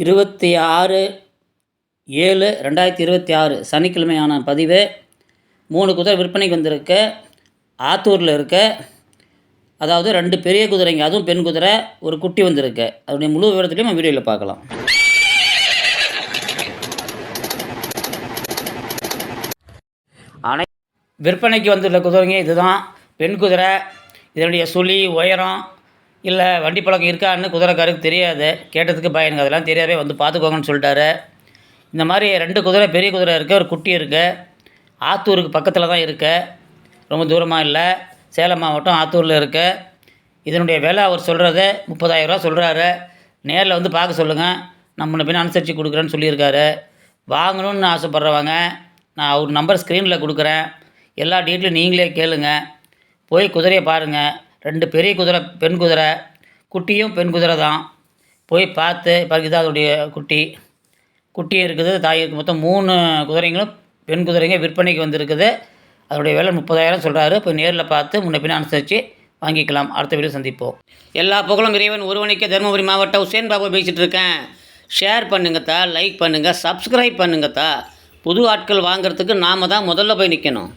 இருபத்தி ஆறு ஏழு ரெண்டாயிரத்தி இருபத்தி ஆறு சனிக்கிழமையான பதிவு. மூணு குதிரை விற்பனைக்கு வந்திருக்கு ஆத்தூரில் இருக்க அதாவது ரெண்டு பெரிய குதிரைங்க அதுவும் பெண் குதிரை ஒரு குட்டி வந்திருக்கு. அதனுடைய முழு விவரத்துலையும் நம்ம வீடியோவில் பார்க்கலாம். அனை விற்பனைக்கு வந்துள்ள குதிரைங்க இதுதான். பெண் குதிரை இதனுடைய சுழி உயரம் இல்லை வண்டி பழக்கம் இருக்கான்னு குதிரைக்காருக்கு தெரியாது. கேட்டதுக்கு பயனுங்க அதெல்லாம் தெரியாதே வந்து பார்த்துக்கோங்கன்னு சொல்லிட்டாரு. இந்த மாதிரி ரெண்டு குதிரை பெரிய குதிரை இருக்குது ஒரு குட்டி இருக்குது ஆத்தூருக்கு பக்கத்தில் தான் இருக்குது ரொம்ப தூரமாக இல்லை. சேலம் மாவட்டம் ஆத்தூரில் இருக்குது இதனுடைய விலை அவர் சொல்கிறது முப்பதாயிரரூவா சொல்கிறாரு நேரில் வந்து பார்க்க சொல்லுங்கள் நான் முன்ன பின்னே அனுசரித்து கொடுக்குறேன்னு சொல்லியிருக்காரு. வாங்கணும்னு ஆசைப்பட்றவங்க நான் அவர் நம்பர் ஸ்க்ரீனில் கொடுக்குறேன். எல்லா டீட்டெயிலும் நீங்களே கேளுங்க. போய் குதிரையை பாருங்கள் ரெண்டு பெரிய குதிரை பெண் குதிரை. குட்டியும் பெண் குதிரை தான். போய் பார்த்து பாருங்க அதனுடைய அதோடைய குட்டி. குட்டியும் இருக்குது தாய் இருக்குது மொத்தம் மூணு குதிரைங்களும் பெண் குதிரைங்க விற்பனைக்கு வந்திருக்குது. அதோடைய விலை முப்பதாயிரம் சொல்கிறாரு போய் நேரில் பார்த்து முன்ன பின்ன அனுசரித்து வாங்கிக்கலாம். அடுத்த வீடியோ சந்திப்போம். எல்லா புகழும் இறைவன் ஒருவனைக்கே தருமபுரி மாவட்டம் உசேன் பாபு பேசிகிட்டு இருக்கேன். ஷேர் பண்ணுங்கத்தா லைக் பண்ணுங்கள் சப்ஸ்கிரைப் பண்ணுங்கத்தா புது ஆட்கள் வாங்குறதுக்கு நாம தான் முதல்ல போய் நிற்கணும்